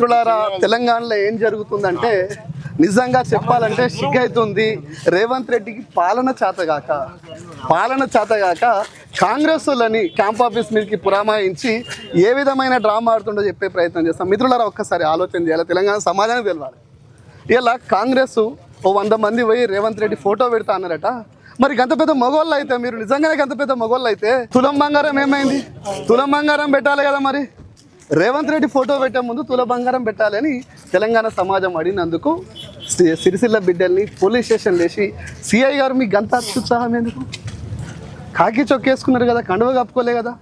మిత్రులారా తెలంగాణలో ఏం జరుగుతుందంటే నిజంగా చెప్పాలంటే సిగ్గైతుంది రేవంత్ రెడ్డికి పాలన చేతగాక పాలన చేతగాక కాంగ్రెస్ వాళ్ళని క్యాంప్ ఆఫీస్ మీదకి పురామాయించి ఏ విధమైన డ్రామా ఆడుతుండో చెప్పే ప్రయత్నం చేస్తాం. మిత్రులారా ఒక్కసారి ఆలోచన చేయాలి. తెలంగాణ సమాజానికి తెలవాలి. ఇలా కాంగ్రెస్ ఓ వంద మంది పోయి రేవంత్ రెడ్డి ఫోటో పెడతా అన్నారట. మరి గంత పెద్ద మగోళ్ళు అయితే మీరు నిజంగానే గంత పెద్ద మగోళ్ళు అయితే తులం బంగారం ఏమైంది? తులం బంగారం పెట్టాలి కదా మరి? రేవంత్ రెడ్డి ఫోటో పెట్టే ముందు తుల బంగారం పెట్టాలని తెలంగాణ సమాజం అడిగినందుకు సిరిసిల్ల బిడ్డల్ని పోలీస్ స్టేషన్ లేచి సిఐ గారు మీ గంత అత్యుత్సాహం ఎందుకు? కాకి చొక్కేసుకున్నారు కదా కండువ కప్పుకోలే కదా.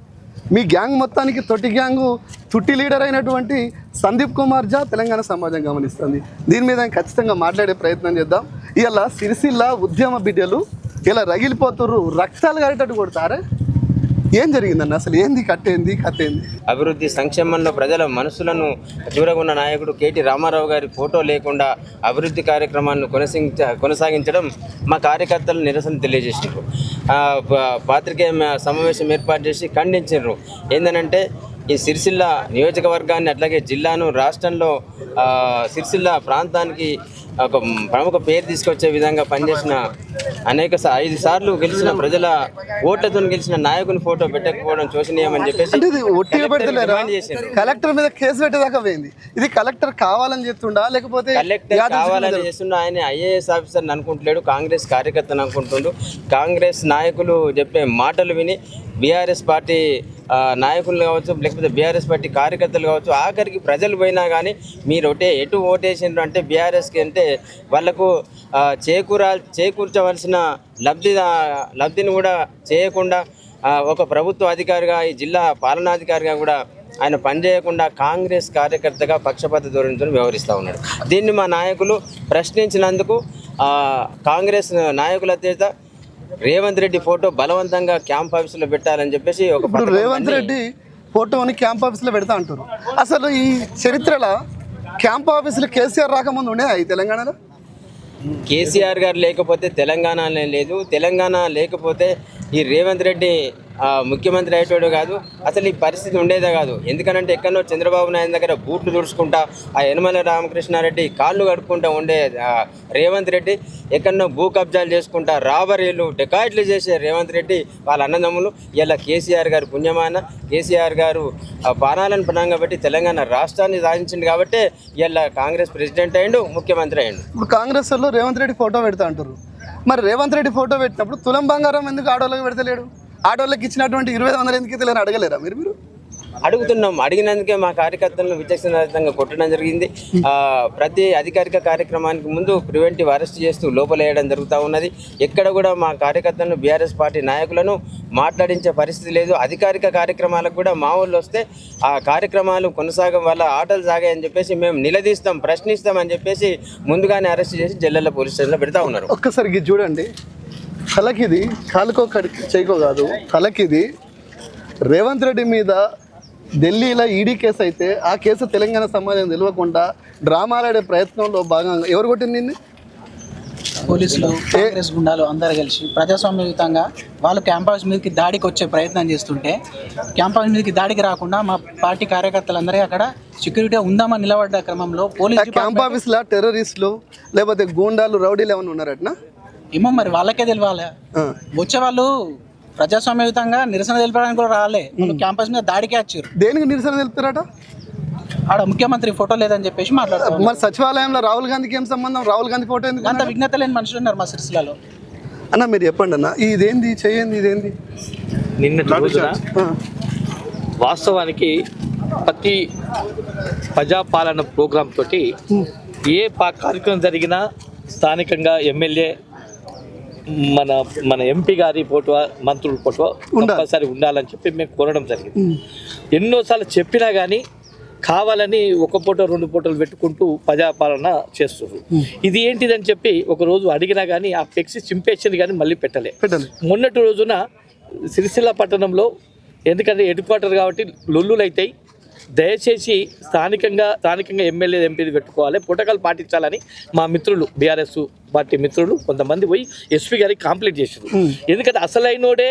మీ గ్యాంగ్ మొత్తానికి తొట్టి గ్యాంగు తుట్టి లీడర్ అయినటువంటి సందీప్ కుమార్ జా తెలంగాణ సమాజం గమనిస్తుంది. దీని మీద ఖచ్చితంగా మాట్లాడే ప్రయత్నం చేద్దాం. ఇలా సిరిసిల్ల ఉద్యమ బిడ్డలు ఇలా రగిలిపోతుర్రు రక్తాలు కారేటట్టు కొడతారే? ఏం జరిగిందన్న? అసలు ఏంది కట్టేంది కట్టేంది? అభివృద్ధి సంక్షేమంలో ప్రజల మనసులను చూరగొన్న నాయకుడు కేటీ రామారావు గారి ఫోటో లేకుండా అభివృద్ధి కార్యక్రమాలను కొనసాగించ కొనసాగించడం మా కార్యకర్తలు నిరసన తెలియజేసినారు పాత్రికేయ సమావేశం ఏర్పాటు చేసి ఖండించారు ఏంటంటే ఈ సిరిసిల్ల నియోజకవర్గాన్ని అట్లాగే జిల్లాను రాష్ట్రంలో సిరిసిల్ల ప్రాంతానికి ఒక ప్రముఖ పేరు తీసుకొచ్చే విధంగా పనిచేసిన అనేక ఐదు సార్లు గెలిచిన ప్రజల ఓట్లతో గెలిచిన నాయకుని ఫోటో పెట్టకపోవడం శోచనీయమని చెప్పేసి అంటే ఇది ఒట్టిగా. కలెక్టర్ మీద కేసు పెట్టేదాకా పోయింది. ఇది కలెక్టర్ కావాలని చెప్తుండా? లేకపోతే కలెక్టర్ కావాలని చేస్తున్న ఆయన ఐఏఎస్ ఆఫీసర్ అనుకుంటలేడు కాంగ్రెస్ కార్యకర్తను అనుకుంటుండు. కాంగ్రెస్ నాయకులు చెప్పే మాటలు విని బీఆర్ఎస్ పార్టీ నాయకులు కావచ్చు లేకపోతే బీఆర్ఎస్ పార్టీ కార్యకర్తలు కావచ్చు ఆఖరికి ప్రజలు పోయినా కానీ మీరు ఒకటే ఎటు ఓటేసిండ్రు అంటే బీఆర్ఎస్కి అంటే వాళ్ళకు చేకూరా చేకూర్చవలసిన లబ్ధి లబ్ధిని కూడా చేయకుండా ఒక ప్రభుత్వ అధికారిగా ఈ జిల్లా పాలనాధికారిగా కూడా ఆయన పనిచేయకుండా కాంగ్రెస్ కార్యకర్తగా పక్షపాత ధోరణితో వ్యవహరిస్తూ ఉన్నాడు. దీన్ని మా నాయకులు ప్రశ్నించినందుకు కాంగ్రెస్ నాయకుల చేత రేవంత్ రెడ్డి ఫోటో బలవంతంగా క్యాంప్ ఆఫీసులో పెట్టాలని చెప్పేసి ఒక ఇప్పుడు రేవంత్ రెడ్డి ఫోటోని క్యాంప్ ఆఫీస్లో పెడతా అంటారు అసలు ఈ చరిత్రలో క్యాంప్ ఆఫీసులో కేసీఆర్ రాకముందు ఉండే ఈ తెలంగాణలో? కేసీఆర్ గారు లేకపోతే తెలంగాణ లేదు. తెలంగాణ లేకపోతే ఈ రేవంత్ రెడ్డి ముఖ్యమంత్రి అయ్యేటోడు కాదు. అసలు ఈ పరిస్థితి ఉండేదే కాదు. ఎందుకనంటే ఎక్కడో చంద్రబాబు నాయుడు దగ్గర బూట్లు తుడుచుకుంటా ఆ యనమల రామకృష్ణారెడ్డి కాళ్ళు కడుక్కుంటా ఉండే రేవంత్ రెడ్డి ఎక్కడో భూ కబ్జాలు చేసుకుంటా రాబరీలు డెకాయిట్లు చేసే రేవంత్ రెడ్డి వాళ్ళ అన్నదమ్ములు ఇలా కేసీఆర్ గారు పుణ్యమాన కేసీఆర్ గారు బాణాలను పానాలను పణంగా పెట్టి తెలంగాణ రాష్ట్రాన్ని సాధించింది కాబట్టి ఇలా కాంగ్రెస్ ప్రెసిడెంట్ అయ్యిండు ముఖ్యమంత్రి అయ్యిండు. ఇప్పుడు కాంగ్రెస్లో రేవంత్ రెడ్డి ఫోటో పెడతా అంటారు మరి రేవంత్ రెడ్డి ఫోటో పెట్టినప్పుడు తులం బంగారం ఎందుకు ఆడవాళ్ళకి పెడతలేడు? ఆడోళ్ళకి ఇచ్చినటువంటి ఇరవై వందలు ఎందుకు ఇతలేరు అడగలేరా మీరు మీరు? అడుగుతున్నాం. అడిగినందుకే మా కార్యకర్తలను విచక్షణారహితంగా కొట్టడం జరిగింది. ప్రతి అధికారిక కార్యక్రమానికి ముందు ప్రివెంటివ్ అరెస్ట్ చేస్తూ లోపలేయడం జరుగుతూ ఉన్నది. ఎక్కడ కూడా మా కార్యకర్తలను బీఆర్ఎస్ పార్టీ నాయకులను మాట్లాడించే పరిస్థితి లేదు. అధికారిక కార్యక్రమాలకు కూడా మా వాళ్ళు వస్తే ఆ కార్యక్రమాలు కొనసాగం వల్ల ఆటలు సాగాయని చెప్పేసి మేము నిలదీస్తాం ప్రశ్నిస్తాం అని చెప్పేసి ముందుగానే అరెస్ట్ చేసి జల్లెల పోలీస్ స్టేషన్లో పెడతా ఉన్నారు. ఒక్కసారి చూడండి. తలకిది కాలుకో చేయకో కాదు తలకిది రేవంత్ రెడ్డి మీద ఢిల్లీలో ఈడీ కేసు అయితే ఆ కేసు తెలంగాణ సమాజం తెలియకుండా డ్రామాలాడే ప్రయత్నంలో భాగంగా ఎవరు కొట్టింది? పోలీసులు కాంగ్రెస్ గుండాలు అందరు కలిసి ప్రజాస్వామ్యయుతంగా వాళ్ళు క్యాంపస్ మీదకి దాడికి వచ్చే ప్రయత్నం చేస్తుంటే క్యాంపస్ మీదకి దాడికి రాకుండా మా పార్టీ కార్యకర్తలందరూ అక్కడ సెక్యూరిటీ ఉందామని నిలబడ్డ క్రమంలో పోలీస్ క్యాంప్ ఆఫీస్లో టెర్రరిస్టులు లేకపోతే గూండాలు రౌడీలు ఏమైనా ఉన్నారటనా ఏమో మరి వాళ్ళకే తెలియాలి. వచ్చే వాళ్ళు ప్రజాస్వామ్యయుతంగా నిరసన తెలపడానికి కూడా రాలే. వాళ్ళు క్యాంపస్ మీద దాడికి వచ్చారు. దేనికి నిరసన తెలుపుతారట? ఆడ ముఖ్యమంత్రి ఫోటో లేదని చెప్పేసి మాట్లాడుతున్నారు మరి సచివాలయంలో రాహుల్ గాంధీకి ఏం సంబంధం? రాహుల్ గాంధీ ఫోటో ఎందుకు అంత విఘ్నత లేని మనుషులు ఉన్నారు మా సిరిసిల్లలో. అన్న మీరు చెప్పండి అన్న. ఇదేంది? చేయండి ఇదేంది? ఆ. వాస్తవానికి ప్రతి ప్రజాపాలన ప్రోగ్రామ్ తోటి ఏ పా కార్యక్రమం జరిగినా స్థానికంగా ఎమ్మెల్యే మన మన ఎంపీ గారి ఫోటో మంత్రుల ఫోటో కంపల్సరీ ఉండాలని చెప్పి మేము కోరడం జరిగింది. ఎన్నోసార్లు చెప్పినా కానీ కావాలని ఒక ఫోటో రెండు ఫోటోలు పెట్టుకుంటూ ప్రజాపాలన చేస్తున్నారు. ఇది ఏంటిదని చెప్పి ఒక రోజు అడిగినా కానీ ఆ ఫ్లెక్సీ చింపేసింది కానీ మళ్ళీ పెట్టలే. మొన్నటి రోజున సిరిసిల్ల పట్టణంలో ఎందుకంటే హెడ్ క్వార్టర్ కాబట్టి లొల్లులు అవుతాయి దయచేసి స్థానికంగా స్థానికంగా ఎమ్మెల్యే ఎంపీలు పెట్టుకోవాలి. పుటకాలు పాటించాలని మా మిత్రులు బీఆర్ఎస్ పార్టీ మిత్రులు కొంతమంది పోయి ఎస్పీ గారికి కంప్లీట్ చేశారు ఎందుకంటే అసలైనోడే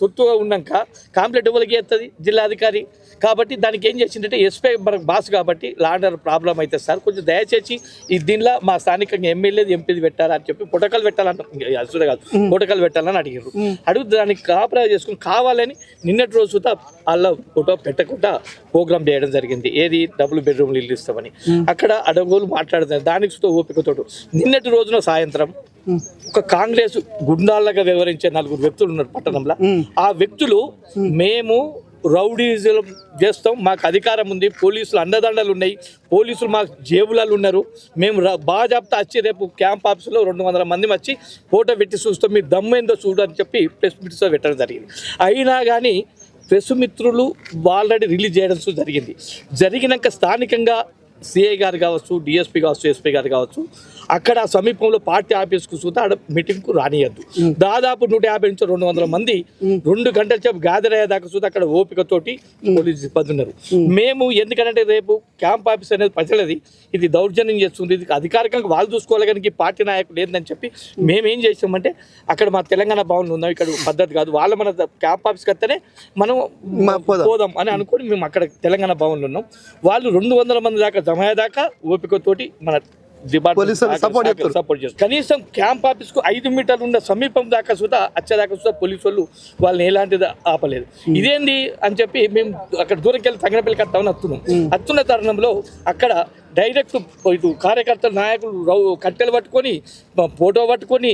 తొత్తుగా ఉన్నాక కాంప్లైంట్ ఎవరికి చేస్తుంది జిల్లాధికారి కాబట్టి దానికి ఏం చేసిందంటే ఎస్పీ మనకు బాస్ కాబట్టి లాండర్ ప్రాబ్లం అయితే సార్ కొంచెం దయచేసి ఈ దీనిలో మా స్థానికంగా ఎమ్మెల్యేది ఎంపీది పెట్టాలని చెప్పి పుటకలు పెట్టాలని అసలు కాదు పుటకలు పెట్టాలని అడిగారు అడుగు దానికి కాపరా చేసుకుని కావాలని నిన్నటి రోజు సుతా వాళ్ళ ఫోటో పెట్టకుండా ప్రోగ్రామ్ చేయడం జరిగింది. ఏది? డబుల్ బెడ్రూమ్లు ఇల్లు ఇస్తామని. అక్కడ అడగోలు మాట్లాడుతారు దానికి సుతా ఓపికతోటి నిన్నటి రోజున సాయంత్రం ఒక కాంగ్రెస్ గుండాలుగా వివరించే నలుగురు వ్యక్తులు ఉన్నారు పట్టణంలో. ఆ వ్యక్తులు మేము రౌడీజం చేస్తాం. మాకు అధికారం ఉంది. పోలీసులు అండదండలు ఉన్నాయి. పోలీసులు మాకు జేబులలో ఉన్నారు. మేము ర- బాజాప్తా వచ్చి రేపు క్యాంప్ ఆఫీసులో రెండు వందల మంది వచ్చి ఫోటో పెట్టి చూస్తాం. మీ దమ్ము ఏందో చూడని చెప్పి ప్రెస్ మీట్స్లో పెట్టడం జరిగింది. అయినా కానీ ప్రెస్ మిత్రులు ఆల్రెడీ రిలీజ్ చేయడం జరిగింది. జరిగినాక స్థానికంగా సిఐ గారు కావచ్చు డిఎస్పీ కావచ్చు ఎస్పీ గారు కావచ్చు అక్కడ సమీపంలో పార్టీ ఆఫీస్కు చూస్తే ఆడ మీటింగ్కు రానియద్దు. దాదాపు నూట యాభై నుంచి రెండు వందల మంది రెండు గంటల సేపు గ్యాదర్ అయ్యేదాకా చూస్తే అక్కడ ఓపికతోటి పోలీసు సిబ్బంది ఉన్నారు. మేము. ఎందుకంటే రేపు క్యాంప్ ఆఫీస్ అనేది ప్రజలది ఇది దౌర్జన్యం చేస్తుంది ఇది అధికారికంగా వాళ్ళు చూసుకోవాలి కానీ పార్టీ నాయకులు ఏందని చెప్పి మేము. ఏం చేసామంటే అక్కడ మా తెలంగాణ భవన్లు ఉన్నాం ఇక్కడ పద్ధతి కాదు. వాళ్ళ మన క్యాంప్ ఆఫీస్కి వస్తేనే మనం. పోదాం అని అనుకొని మేము అక్కడ తెలంగాణ భవన్లో ఉన్నాం. వాళ్ళు రెండు వందల మంది దాకా జమ అయ్యేదాకా ఓపికతోటి మన. సపోర్ట్ చేస్తారు. కనీసం క్యాంప్ ఆఫీస్కు ఐదు మీటర్లు ఉన్న సమీపం దాకా సుధా వచ్చేదాకా సుధా పోలీసు వాళ్ళు వాళ్ళని ఎలాంటిది ఆపలేదు. ఇదేంది అని చెప్పి మేము అక్కడ దూరంకి వెళ్ళి తగినపల్లికి వస్తామని వస్తున్నాం వస్తున్న తరుణంలో అక్కడ డైరెక్ట్ ఇటు కార్యకర్తలు నాయకులు రౌ కట్టెలు పట్టుకొని ఫోటో పట్టుకొని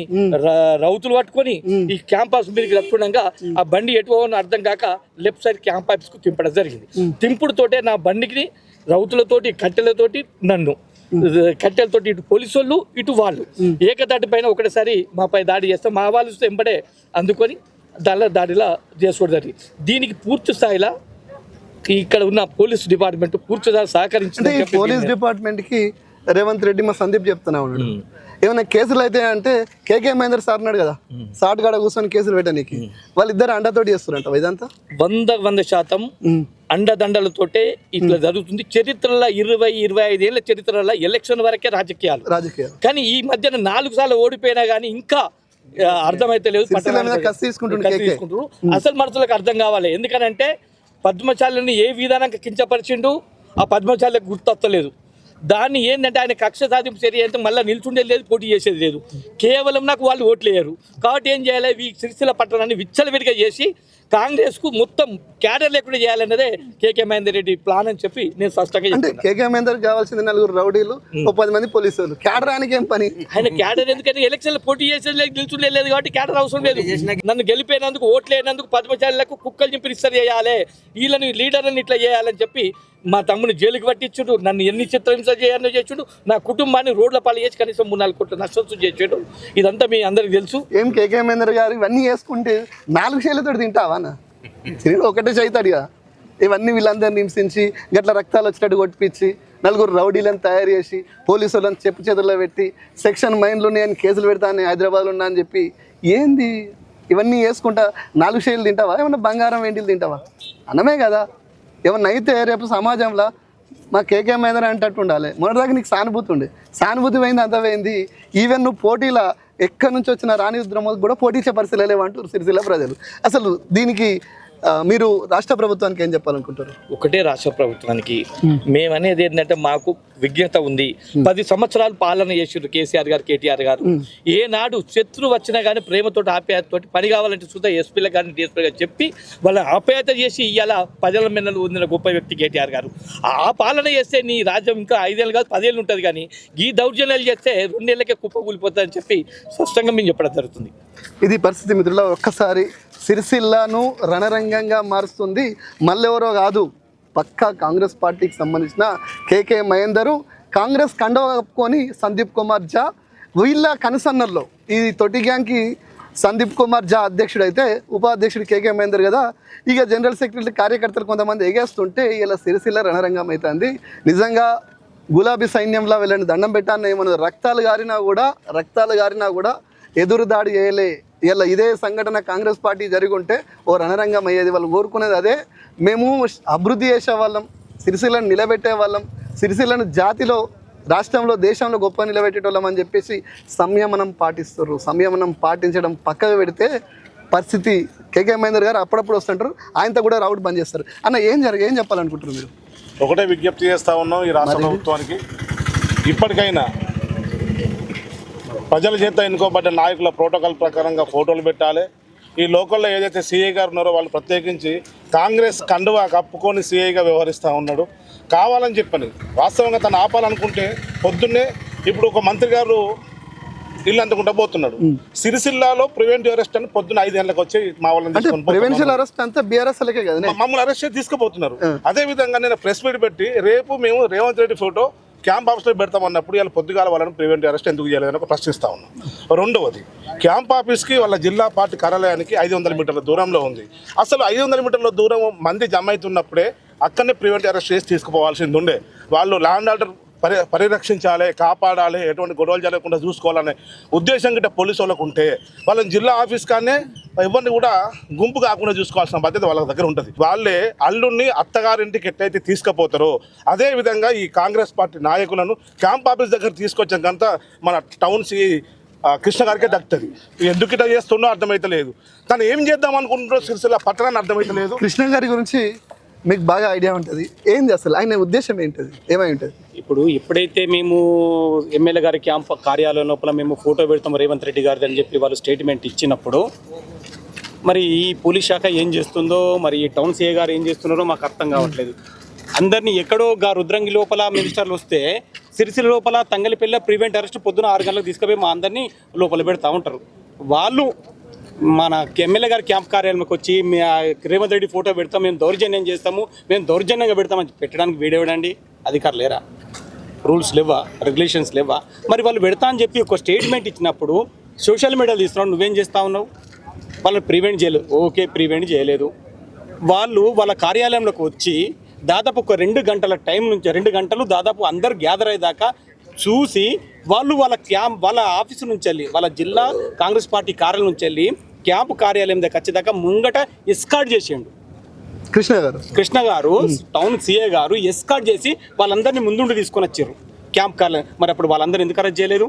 రౌతులు పట్టుకొని ఈ క్యాంపస్ మీదకి రప్తుండగా ఆ బండి ఎటు పోవాలో అర్థం కాక లెఫ్ట్ సైడ్ క్యాంప్ ఆఫీస్కు తింపడం జరిగింది తింపుడుతోటే నా బండికి రౌతులతోటి కట్టెలతోటి నన్ను. కట్టెలతోటి ఇటు పోలీసు వాళ్ళు ఇటు వాళ్ళు. ఏకదాటి పైన ఒకటేసారి మాపై దాడి చేస్తే మా వాళ్ళు ఎంబడే అందుకొని దానిలో దాడిలా చేసుకోవడం జరిగింది. దీనికి పూర్తి స్థాయిలో ఇక్కడ ఉన్న పోలీస్ డిపార్ట్మెంట్ పూర్తిగా సహకరించింది పోలీస్ డిపార్ట్మెంట్కి రేవంత్ రెడ్డి మా సందీప్ చెప్తున్నా ఉన్నాడు. ఏమైనా కేసులు అయితే అంటే కేకే మహేందర్ సార్ ఉన్నాడు కదా. సాట్ కాడ కూర్చొని కేసులు పెట్టడానికి వాళ్ళిద్దరు అండతోటి చేస్తున్నారంట ఇదంతా? వంద వంద శాతం. అండదండలతోటే ఇట్లా జరుగుతుంది. చరిత్రలో ఇరవై ఇరవై ఐదేళ్ళ చరిత్రలో ఎలక్షన్ వరకే రాజకీయాలు. రాజకీయాలు. కానీ ఈ మధ్యన నాలుగు సార్లు ఓడిపోయినా కానీ ఇంకా అర్థమైతే లేదు. తీసుకుంటున్నారు. అసలు మనసులకు అర్థం కావాలి. ఎందుకనంటే పద్మశాలని ఏ విధానంగా కించపరిచిండు ఆ పద్మశాలకు గుర్తొత్తలేదు. దాన్ని ఏంటంటే ఆయన కక్ష సాధింపు చర్య అంటే మళ్ళీ నిల్చుండేది లేదు పోటీ చేసేది లేదు. కేవలం నాకు వాళ్ళు ఓట్లు వేయరు కాబట్టి ఏం చేయాలి? ఈ సిరిసిల్ల పట్టణాన్ని విచ్చలవిడిగా చేసి కాంగ్రెస్కు మొత్తం క్యాడర్ లేకుండా చేయాలన్నదే కేకే మహేందర్ రెడ్డి ప్లాన్ అని చెప్పి నేను స్పష్టంగా అంటే కేకే మహేందర్ కావాల్సింది నలుగురు రౌడీలు ఓ పది మంది పోలీసులు. కేడరానికి ఏం పని? ఆయన క్యాడర్ ఎందుకంటే ఎలక్షన్లో పోటీ చేసేది లేదు నిల్చుండే లేదు కాబట్టి క్యాడర్ అవసరం లేదు. నన్ను గెలిపోయినందుకు ఓట్లు వేయనందుకు పద్మశాలకు కుక్కలు చింపి రిజిస్టర్ చేయాలి. వీళ్ళని లీడర్ని ఇట్లా చేయాలని చెప్పి మా తమ్ముని జైలుకి పట్టించుడు నన్ను ఎన్ని చిత్రహింస చేయాలో చేచుడు నా కుటుంబాన్ని రోడ్ల పాలు చేసి కనీసం మూడు నాలుగు కోట్ల నష్టం చేసాడు. ఇదంతా మీ అందరికి తెలుసు. ఏం కేకే మహేందర్ గారు ఇవన్నీ వేసుకుంటే నాలుగు చేతులతో తింటావా? అన్న. తిరిగి ఒకటే చేతాడు ఇవన్నీ వీళ్ళందరినీ హింసించి గట్ల రక్తాలు వచ్చినట్టు కొట్టిపించి నలుగురు రౌడీలను తయారు చేసి పోలీసు వాళ్ళని చెప్పు చేతుల్లో పెట్టి సెక్షన్ మైండ్లు ఉన్నాయని కేసులు పెడతాను హైదరాబాద్లో ఉన్నా అని చెప్పి ఏంది? ఇవన్నీ వేసుకుంటా నాలుగు షేలు తింటావా? ఏమన్నా బంగారం ఏంటిలు తింటావా? అన్నమే కదా. ఏమన్నా అయితే రేపు సమాజంలో మా కేకే మీద అంటట్టు ఉండాలి. మొన్నటిదాకా నీకు సానుభూతి ఉండే. సానుభూతి పోయింది అంత పోయింది. ఈవెన్ నువ్వు పోటీల ఎక్కడి నుంచి వచ్చిన రాణి ఉద్రమకు కూడా పోటీచే పరిస్థితులు లేవంటారు సిరిసిల్ల ప్రజలు. అసలు దీనికి మీరు రాష్ట్ర ప్రభుత్వానికి ఏం చెప్పాలనుకుంటారు? ఒకటే రాష్ట్ర ప్రభుత్వానికి. మేమనేది ఏంటంటే మాకు విజ్ఞత ఉంది. పది సంవత్సరాలు పాలన చేసిండ్రు కేసీఆర్ గారు కేటీఆర్ గారు. ఏనాడు శత్రు వచ్చినా కానీ ప్రేమతోటి ఆప్యాయతతోటి పని కావాలంటే సుధా ఎస్పీలకు కానీ డిఎస్పీ గారు చెప్పి వాళ్ళ ఆప్యాయత చేసి ఇవాళ ప్రజల మిన్నలు ఉందిన గొప్ప వ్యక్తి కేటీఆర్ గారు. ఆ పాలన చేస్తే నీ రాజ్యం ఇంకా ఐదేళ్ళు కాదు పదేళ్ళు ఉంటుంది కానీ ఈ దౌర్జన్యాలు చేస్తే రెండేళ్ళకే కుప్ప కూలిపోతుందని చెప్పి స్పష్టంగా మేము చెప్పడం జరుగుతుంది. ఇది పరిస్థితి మిత్రుల ఒక్కసారి సిరిసిల్లాను రణరంగంగా మారుస్తుంది. మళ్ళెవరో కాదు పక్కా కాంగ్రెస్ పార్టీకి సంబంధించిన కేకే మహేందరు. కాంగ్రెస్ కండవ కప్పుకొని సందీప్ కుమార్ జా. వీళ్ళ కనుసన్నల్లో ఈ తొటి గ్యాంగ్కి సందీప్ కుమార్ జా అధ్యక్షుడు అయితే ఉపాధ్యక్షుడు కేకే మహేందర్ కదా. ఇక జనరల్ సెక్రటరీ కార్యకర్తలు కొంతమంది ఎగేస్తుంటే ఇలా సిరిసిల్ల రణరంగం అవుతుంది నిజంగా గులాబీ సైన్యంలో వెళ్ళండి దండం పెట్టాను ఏమన్నా రక్తాలు గారినా కూడా రక్తాలు గారినా కూడా ఎదురు దాడి చేయలే ఇలా ఇదే సంఘటన కాంగ్రెస్ పార్టీ జరిగి ఉంటే ఓ రణరంగం అయ్యేది. వాళ్ళు కోరుకునేది అదే. మేము అభివృద్ధి చేసే వాళ్ళం సిరిసిల్లను నిలబెట్టే వాళ్ళం సిరిసిల్లను జాతిలో రాష్ట్రంలో దేశంలో గొప్ప నిలబెట్టేటోళ్ళం అని చెప్పేసి సంయమనం పాటిస్తారు సంయమనం పాటించడం పక్కకు పెడితే పరిస్థితి కేకే మహేందర్ గారు అప్పుడప్పుడు వస్తుంటారు. ఆయనతో కూడా రౌడ్ బంద్ చేస్తారు. అన్న ఏం జరగ ఏం చెప్పాలనుకుంటున్నారు మీరు? ఒకటే విజ్ఞప్తి చేస్తా ఉన్నాం ఈ రాష్ట్ర ప్రభుత్వానికి. ఇప్పటికైనా ప్రజల చేత ఎన్నుకోబడ్డ నాయకుల ప్రోటోకాల్ ప్రకారంగా ఫోటోలు పెట్టాలి. ఈ లోకల్లో ఏదైతే సీఐ గారు ఉన్నారో వాళ్ళు ప్రత్యేకించి కాంగ్రెస్ కండువా కప్పుకొని సీఐగా వ్యవహరిస్తూ ఉన్నాడు. కావాలని చెప్పని వాస్తవంగా తను ఆపాలనుకుంటే పొద్దున్నే ఇప్పుడు ఒక మంత్రి గారు ఇల్లు అందుకుంటా పోతున్నాడు. సిరిసిల్లాలో ప్రివెంటివ్ అరెస్ట్ అని పొద్దున్న ఐదు గంటలకు వచ్చి మా వాళ్ళని ప్రివెన్షన్. అరెస్ట్ అంతా బీఆర్ఎస్ మమ్మల్ని అరెస్ట్ చేసి తీసుకుపోతున్నారు. అదే విధంగా నేను ప్రెస్ మీట్ పెట్టి రేపు మేము రేవంత్ రెడ్డి ఫోటో క్యాంప్ ఆఫీస్లో పెడతామన్నప్పుడు ఇలా పొద్దుగాల వాళ్ళని ప్రివెంట్ అరెస్ట్ ఎందుకు చేయలేదని ఒక ప్రశ్నిస్తా ఉన్నాం. రెండవది క్యాంప్ ఆఫీస్కి వాళ్ళ జిల్లా పార్టీ కార్యాలయానికి ఐదు వందల మీటర్ల దూరంలో ఉంది. అసలు ఐదు వందల మీటర్ల దూరం మంది జమ అవుతున్నప్పుడే అక్కడనే ప్రివెంట్ అరెస్ట్ చేసి తీసుకుపోవాల్సింది ఉండే. వాళ్ళు ల్యాండ్ ఆర్డర్ పరి పరిరక్షించాలి కాపాడాలి ఎటువంటి గొడవలు జరగకుండా చూసుకోవాలనే ఉద్దేశం గిట్ట పోలీసు వాళ్ళకు ఉంటే వాళ్ళని జిల్లా ఆఫీస్ కానీ ఎవరిని కూడా గుంపు కాకుండా చూసుకోవాల్సిన బాధ్యత వాళ్ళ దగ్గర ఉంటుంది. వాళ్ళే అల్లుడిని అత్తగారింటికి ఎట్టయితే తీసుకుపోతారో అదే విధంగా ఈ కాంగ్రెస్ పార్టీ నాయకులను క్యాంప్ ఆఫీస్ దగ్గర తీసుకొచ్చాకంత మన టౌన్స్ కృష్ణ గారికే దక్కుతుంది. ఎందుకు ఇట్లా చేస్తుండో అర్థమైతలేదు. తను ఏం చేద్దాం అనుకుంటున్నారో సిరిసిల్ల పట్టణాన్ని అర్థమైతలేదు. కృష్ణ గారి గురించి మీకు బాగా ఐడియా ఉంటుంది. ఏంది అసలు? ఆయన ఉద్దేశం ఏంటది? ఏమై ఉంటుంది? ఇప్పుడు ఎప్పుడైతే మేము ఎమ్మెల్యే గారి క్యాంప్ కార్యాలయం లోపల మేము ఫోటో పెడతాం రేవంత్ రెడ్డి గారిది అని చెప్పి వాళ్ళు స్టేట్మెంట్ ఇచ్చినప్పుడు. మరి ఈ పోలీస్ శాఖ ఏం చేస్తుందో మరి ఈ టౌన్ సిఏ గారు ఏం చేస్తున్నారో మాకు అర్థం కావట్లేదు. అందరినీ ఎక్కడో గా రుద్రంగి లోపల మినిస్టర్లు వస్తే సిరిసిల లోపల తంగలిపల్లె ప్రివెంట్ అరెస్ట్ పొద్దున ఆరు గంటలకు తీసుకుపోయి మా అందరినీ లోపల పెడతా ఉంటారు. వాళ్ళు మన ఎమ్మెల్యే గారి క్యాంప్ కార్యాలయంకి వచ్చి ఆ రేవంత్ రెడ్డి ఫోటో పెడతాం మేము దౌర్జన్యం చేస్తాము మేము దౌర్జన్యంగా పెడతామని పెట్టడానికి వీడేవడండి అధికారులు లేరా? రూల్స్ లేవా? రెగ్యులేషన్స్ లేవా? మరి వాళ్ళు పెడతా అని చెప్పి ఒక స్టేట్మెంట్ ఇచ్చినప్పుడు సోషల్ మీడియాలో తీసుకున్నావు నువ్వేం చేస్తా ఉన్నావు? వాళ్ళని ప్రివెంట్ చేయలేదు. ఓకే ప్రివెంట్ చేయలేదు. వాళ్ళు వాళ్ళ కార్యాలయంలోకి వచ్చి దాదాపు ఒక రెండు గంటల టైం నుంచి రెండు గంటలు దాదాపు అందరు గ్యాదర్ అయ్యేదాకా చూసి వాళ్ళు వాళ్ళ క్యాంప్ వాళ్ళ ఆఫీసు నుంచి వెళ్ళి వాళ్ళ జిల్లా కాంగ్రెస్ పార్టీ కార్యాలయం నుంచి వెళ్ళి క్యాంపు కార్యాలయం దగ్గర వచ్చేదాకా ముంగట ఎస్కార్ట్ చేసిండు. కృష్ణ గారు. కృష్ణ గారు టౌన్ సిఏ గారు ఎస్కార్ట్ చేసి వాళ్ళందరినీ ముందుండి తీసుకొని వచ్చారు. క్యాంప్ కార్యాలయం మరి అప్పుడు వాళ్ళందరూ ఎందుకు అరెస్ట్ చేయలేదు?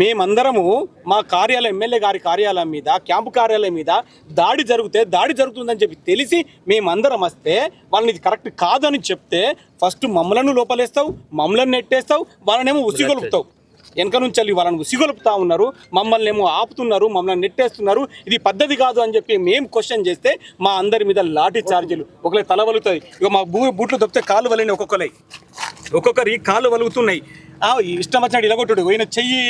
మేమందరము మా కార్యాలయం ఎమ్మెల్యే గారి కార్యాలయం మీద క్యాంపు కార్యాలయం మీద దాడి జరిగితే దాడి జరుగుతుందని చెప్పి తెలిసి మేమందరం వస్తే వాళ్ళని ఇది కరెక్ట్ కాదని చెప్తే ఫస్ట్ మమ్మలను లోపలేస్తావు మమ్మల్ని నెట్టేస్తావు వాళ్ళనేమో ఉసిగొలుపుతావు. వెనక నుంచి వెళ్ళి వాళ్ళని ఉన్నారు. మమ్మల్ని ఏమో ఆపుతున్నారు మమ్మల్ని నెట్టేస్తున్నారు. ఇది పద్ధతి కాదు అని చెప్పి మేము క్వశ్చన్ చేస్తే మా అందరి మీద లాఠీ చార్జీలు. ఒకరి తల వలుగుతుంది ఇక మా భూ బూట్లు తప్పితే కాలు వలిని ఒక్కొక్కలై ఒక్కొక్కరి కాళ్ళు వలుగుతున్నాయి. ఇష్టం వచ్చినట్టు ఇలగొట్టుడు. పోయిన చెయ్యి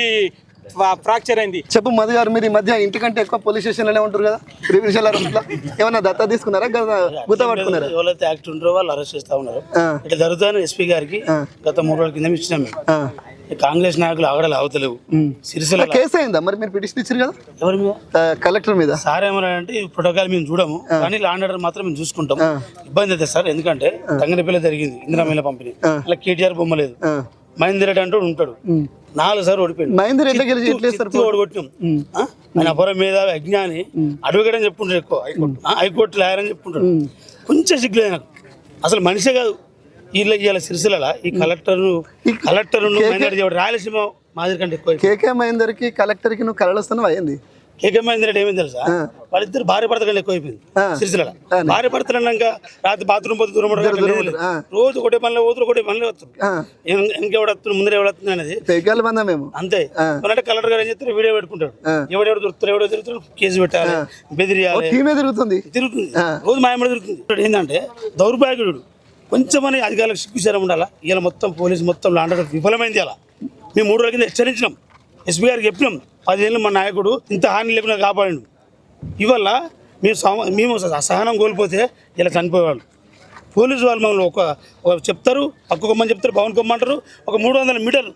ఫ్రాక్చర్ అయింది. చెప్పు మధు గారు మీరు ఈ మధ్య ఇంటికంటే ఎక్కువ పోలీస్ స్టేషన్లోనే ఉంటారు కదా? ప్రివెన్షన్ అరెస్ట్లో ఏమన్నా దత్తా తీసుకున్నారా? గత గుత్త పట్టుకున్నారా? ఎవరైతే యాక్ట్ ఉంటారో వాళ్ళు అరెస్ట్ చేస్తా ఉన్నారు. ఇట్లా జరుగుతుందని ఎస్పీ గారికి. గత మూడు రోజుల కింద ఇచ్చినాం మేము. కాంగ్రెస్ నాయకులు ఆగడాలు అవతలేవు సిరిసిల్ల కేసు అయిందా? మరి మీరు పిటిషన్ ఇచ్చారు కదా? ఎవరి మీద? కలెక్టర్ మీద. సార్ ఏమన్నారంటే ఈ ప్రోటోకాల్ మేము చూడము కానీ లాండ్ ఆర్డర్ మాత్రం మేము చూసుకుంటాం ఇబ్బంది అయితే సార్ ఎందుకంటే తంగడిపల్లి జరిగింది ఇందిరామీల పంపిణీ. అలా కేటీఆర్ బొమ్మ లేదు. మహేందర్ రెడ్డి అంటూ ఉంటాడు. నాలుగు సార్లు ఓడిపోయింది మహేందర్ ఎట్లా గెలిచి ఎట్లా ఓడగొట్టినాం? ఆయన అపరం మీద అజ్ఞాని అడ్వకేట్ అని చెప్పుకుంటాడు ఎక్కువ హైకోర్టు. హైకోర్టు లాయర్ అని చెప్పుకుంటాడు కొంచెం సిగ్గులేదు నాకు. అసలు మనిషే కాదు. వీళ్ళ ఇవాళ సిరిసిల్ల ఈ కలెక్టర్ కలెక్టర్ రాయలసీమ మాదిరి కంటే ఎక్కువ కేకే మహేందర్కి కలెక్టర్కి నువ్వు కలలు వస్తున్నావు అయింది మహేందర్ రెడ్డి ఏమైంది తెలుసా? వాళ్ళిద్దరు భార్య భర్త కంటే ఎక్కువ అయిపోయింది ఆ. సిరిసిల్ల భార్య భర్తలు అన్నాక రాత్రి బాత్రూమ్ పోతే దూరం. రోజు ఒకటే పనిలో పోతురు ఒకటే పనిలో వస్తారు ఆ. ఇంకెవడు వస్తుంది ముందర ఎవడు వస్తుంది అనేది మేము. అంతే. అంటే కలెక్టర్ గారు ఏం చేస్తారు? వీడియో పెట్టుకుంటాడు. ఎవడెవడు దొరుకుతారు ఎవడో దొరుకుతారు కేసు పెట్టాలి బెదిరియాలి. తిరుగుతుంది. తిరుగుతుంది. రోజు మాయమడి తిరుగుతుంది. ఏంటంటే దౌర్భాగ్యుడు. కొంచెమని అధికారులకు సిగ్గుచారం ఉండాలా? ఇలా మొత్తం పోలీసు మొత్తం లాండర్ విఫలమైంది అలా మేము మూడు రోజుల కింద హెచ్చరించినాం. ఎస్పీ గారికి చెప్పినాం పదిహేను మా నాయకుడు ఇంత హాని లేకుండా కాపాడిండు. ఇవల్ల మేము మేము అసహనం కోల్పోతే ఇలా చనిపోయేవాళ్ళు. పోలీసు వాళ్ళు మమ్మల్ని ఒక చెప్తారు పక్కకొమ్మని చెప్తారు భవన్ కొమ్మంటారు ఒక మూడు వందల మీటర్లు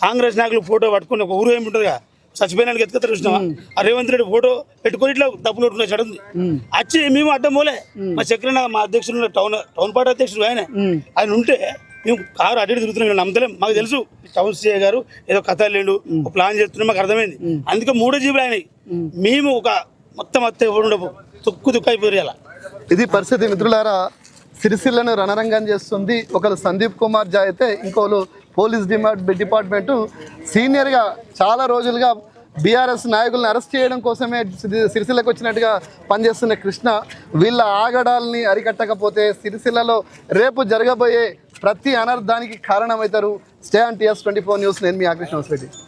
కాంగ్రెస్ నాయకులు ఫోటో పట్టుకుని ఒక ఊరు ఏమి ఉంటుందిగా? చచ్చిపోయినానికి ఎత్తుకతారు చూసినావా? ఆ రేవంత్ రెడ్డి ఫోటో పెట్టుకొని ఇట్లా డబ్బులు కొట్టుకునే చడుంది వచ్చి మేము. అడ్డం పోలే. మా చక్రన మా అధ్యక్షుడు టౌన్ టౌన్ పార్టీ అధ్యక్షుడు ఆయన. ఆయన ఉంటే మేము కారు అడ్డు తిరుగుతున్నాం నమ్మతలేం. మాకు తెలుసు టౌన్ సీఏ గారు ఏదో కథ లేడు ఒక ప్లాన్ చేస్తున్నాం మాకు అర్థమైంది. అందుకే మూడో జీబులు అయినాయి. మేము. ఒక మొత్తం అత్తే ఉండవు తుక్కు అయిపోయారు ఇలా. ఇది పరిస్థితి మిత్రులారా సిరిసిల్లను రణరంగం చేస్తుంది. ఒకరు సందీప్ కుమార్ జా అయితే ఇంకోరు పోలీస్ డిపార్ట్ డిపార్ట్మెంటు సీనియర్గా చాలా రోజులుగా బీఆర్ఎస్ నాయకులను అరెస్ట్ చేయడం కోసమే సిరి- సిరిసిల్లకు వచ్చినట్టుగా పనిచేస్తున్న కృష్ణ వీళ్ళ ఆగడాల్ని అరికట్టకపోతే సిరిసిల్లలో రేపు జరగబోయే ప్రతి అనర్థానికి కారణమవుతారు. Stay tuned TS twenty four news. నేను మీ ఆకృష్ణ రెడ్డి